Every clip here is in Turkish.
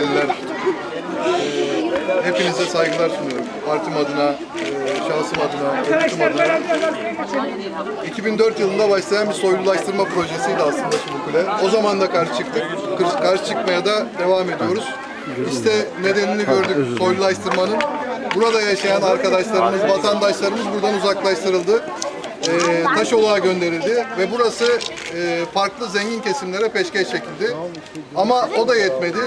Kocaeliler. Ee, hepinize saygılar sunuyorum. Partim adına, e, şahsım adına, örgütüm adına. 2004 yılında başlayan bir soylulaştırma projesiydi aslında şimdi kule. O zaman da karşı çıktık. Karşı çıkmaya da devam ediyoruz. İşte nedenini gördük soylulaştırmanın. Burada yaşayan arkadaşlarımız, vatandaşlarımız buradan uzaklaştırıldı. Ee, Taşoluğa gönderildi ve burası e, farklı zengin kesimlere peşkeş çekildi. Ama o da yetmedi.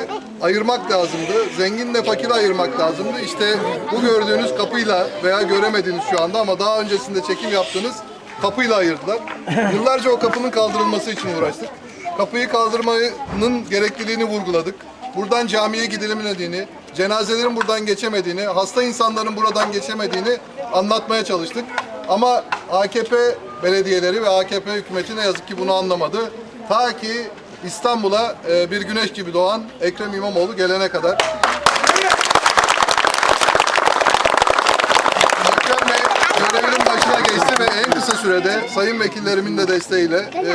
Ayırmak lazımdı. Zenginle fakiri ayırmak lazımdı. İşte bu gördüğünüz kapıyla veya göremediğiniz şu anda ama daha öncesinde çekim yaptığınız kapıyla ayırdılar. Yıllarca o kapının kaldırılması için uğraştık. Kapıyı kaldırmanın gerekliliğini vurguladık. Buradan camiye gidilemediğini, cenazelerin buradan geçemediğini, hasta insanların buradan geçemediğini anlatmaya çalıştık. Ama AKP belediyeleri ve AKP hükümeti ne yazık ki bunu anlamadı. Ta ki İstanbul'a e, bir güneş gibi doğan Ekrem İmamoğlu gelene kadar. Ekrem Bey görevinin başına geçti ve en kısa sürede sayın vekillerimin de desteğiyle e,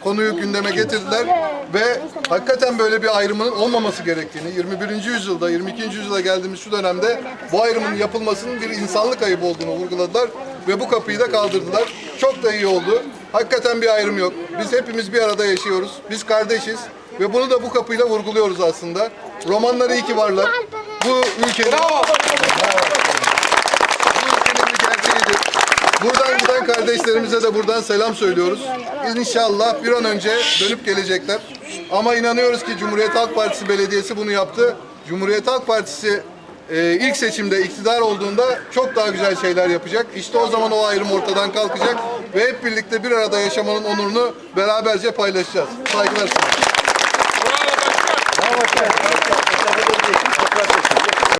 konuyu gündeme getirdiler ve hakikaten böyle bir ayrımın olmaması gerektiğini, 21. yüzyılda, 22. yüzyılda geldiğimiz şu dönemde bu ayrımın yapılmasının bir insanlık ayıbı olduğunu vurguladılar ve bu kapıyı da kaldırdılar. Çok da iyi oldu. Hakikaten bir ayrım yok. Biz hepimiz bir arada yaşıyoruz. Biz kardeşiz ve bunu da bu kapıyla vurguluyoruz aslında. Romanlar iyi ki varlar. Bu ülkenin gerçeğidir. Buradan giden kardeşlerimize de buradan selam söylüyoruz. İnşallah bir an önce dönüp gelecekler. Ama inanıyoruz ki Cumhuriyet Halk Partisi Belediyesi bunu yaptı. Cumhuriyet Halk Partisi e, ilk seçimde iktidar olduğunda çok daha güzel şeyler yapacak. İşte o zaman o ayrım ortadan kalkacak ve hep birlikte bir arada yaşamanın onurunu beraberce paylaşacağız. Saygılar sunuyorum. Bravo başkan.